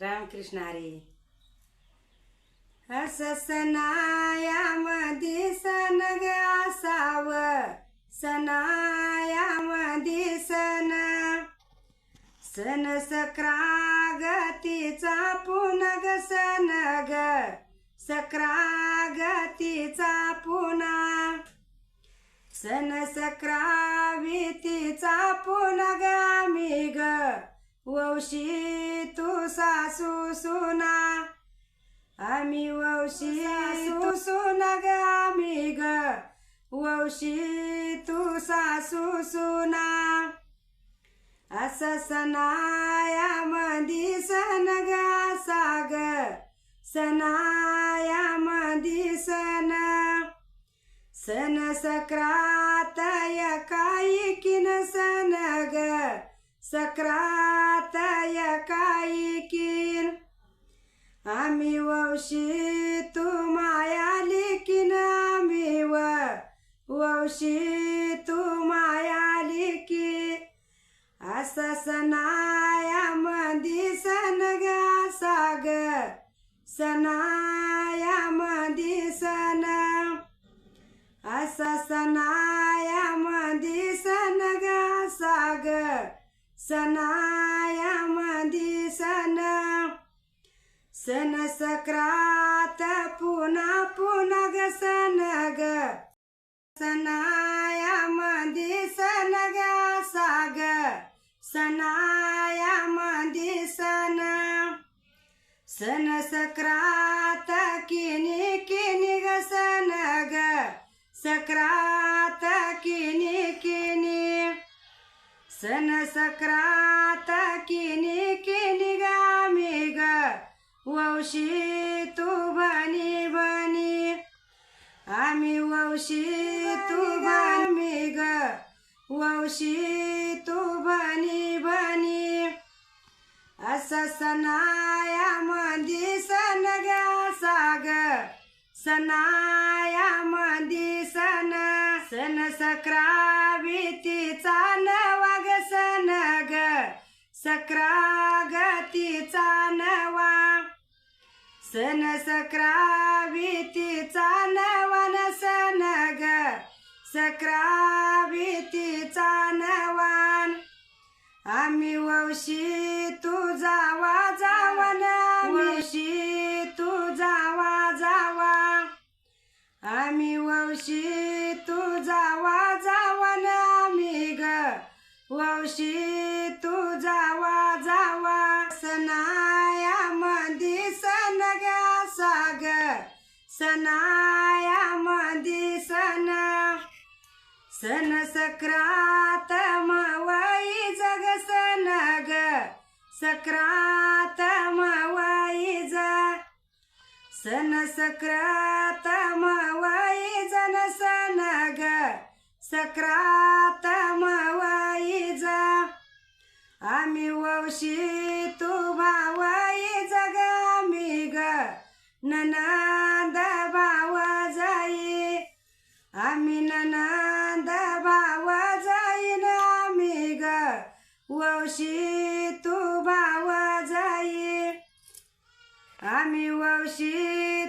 रामकृष्ण हरी. सनायामध्ये सन ग असाव सन सन सक्रागतीचा पुनग सन ग. सक्रागतीचा पुना. सन सक्रावितीचा पुनग आम्ही ग. वंशी सासू सुना आम्ही वंशी तू सुना ग आम्ही ग. वंशी तू सासू सुना असं सनायामधी सन ग साग सनायामधी सन सन सक्रात काही किन सन ग. सक्रात आम्ही वंशी तू माया लिखीन आम्ही व वंशी तू माया लिखी असा सनायामधी सन ग साग सनायामधी सन असा सनायामधी सन ग साग सना सन सक्रात पुन्हा पुन्हा ग सन ग. सनायामधी सन ग साग. सनायामधी सन सन सक्रात किनी किनी ग सन ग. सक्रात किनी किनी. सन सक्रात आम्ही वंशी तू भामी ग वंशी तू भानी बनी असं सनायामधी सन ग साग सनायामधी सन सन सक्रावितीचा नवा ग सन ग सक्रागतीचा नवा. सन सक्रावितीचा नवा न सक्रावितीचा नवान. आम्ही वंशी तुझा वा जावन वंशी तुझा जावा जावा. आम्ही वंशी तुझा वा जावन आम्ही ग वंशी वा जावा सनाया मधी सन ग साग सनायामधी सन सन सक्रात मावाई जग सन ग सक्रात मवाई ज सन सक्रात मवाई जन सन ग सक्रात मवाई ज आम्ही वंशी तू भावाई जग आम्ही ग. नना वंशी तू भाव जाई. आम्ही वंशी